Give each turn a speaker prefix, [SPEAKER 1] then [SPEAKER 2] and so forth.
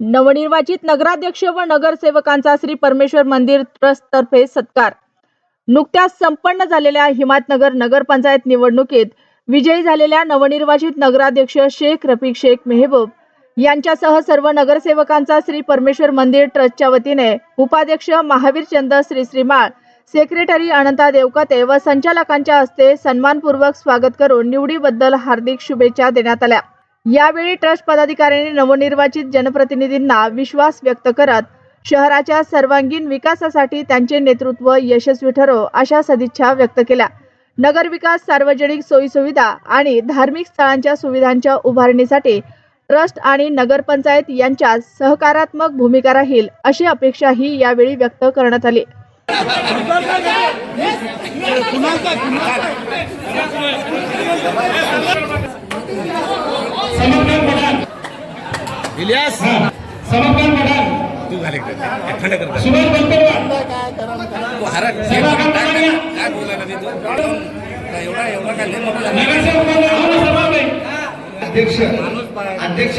[SPEAKER 1] नवनिर्वाचित नगराध्यक्ष व नगरसेवकांचा श्री परमेश्वर मंदिर ट्रस्ट तर्फे सत्कार. नुकत्याच संपन्न झालेल्या हिमातनगर नगरपंचायत निवडणुकीत विजयी झालेल्या नवनिर्वाचित नगराध्यक्ष शेख रफिक शेख मेहबूब यांच्यासह सर्व नगरसेवकांचा श्री परमेश्वर मंदिर ट्रस्टच्या वतीने उपाध्यक्ष महावीर चंद श्री श्रीमाळ सेक्रेटरी अनंता देवकते व संचालकांच्या हस्ते सन्मानपूर्वक स्वागत करून निवडीबद्दल हार्दिक शुभेच्छा देण्यात आल्या. यावेळी ट्रस्ट पदाधिकाऱ्यांनी नवनिर्वाचित जनप्रतिनिधींना विश्वास व्यक्त करत शहराच्या सर्वांगीण विकासासाठी त्यांचे नेतृत्व यशस्वी ठरो अशा सदिच्छा व्यक्त केल्या. नगरविकास सार्वजनिक सोयीसुविधा आणि धार्मिक स्थळांच्या सुविधांच्या उभारणीसाठी ट्रस्ट आणि नगरपंचायत यांच्यात सहकारात्मक भूमिका राहील अशी अपेक्षाही यावेळी व्यक्त करण्यात आली.
[SPEAKER 2] इलियास.
[SPEAKER 3] समर्पण पठाण
[SPEAKER 2] तू घाल थंड
[SPEAKER 3] सुभाष
[SPEAKER 2] काय काय बोलायला ते तू एवढा एवढा काय
[SPEAKER 3] अध्यक्ष. अध्यक्ष.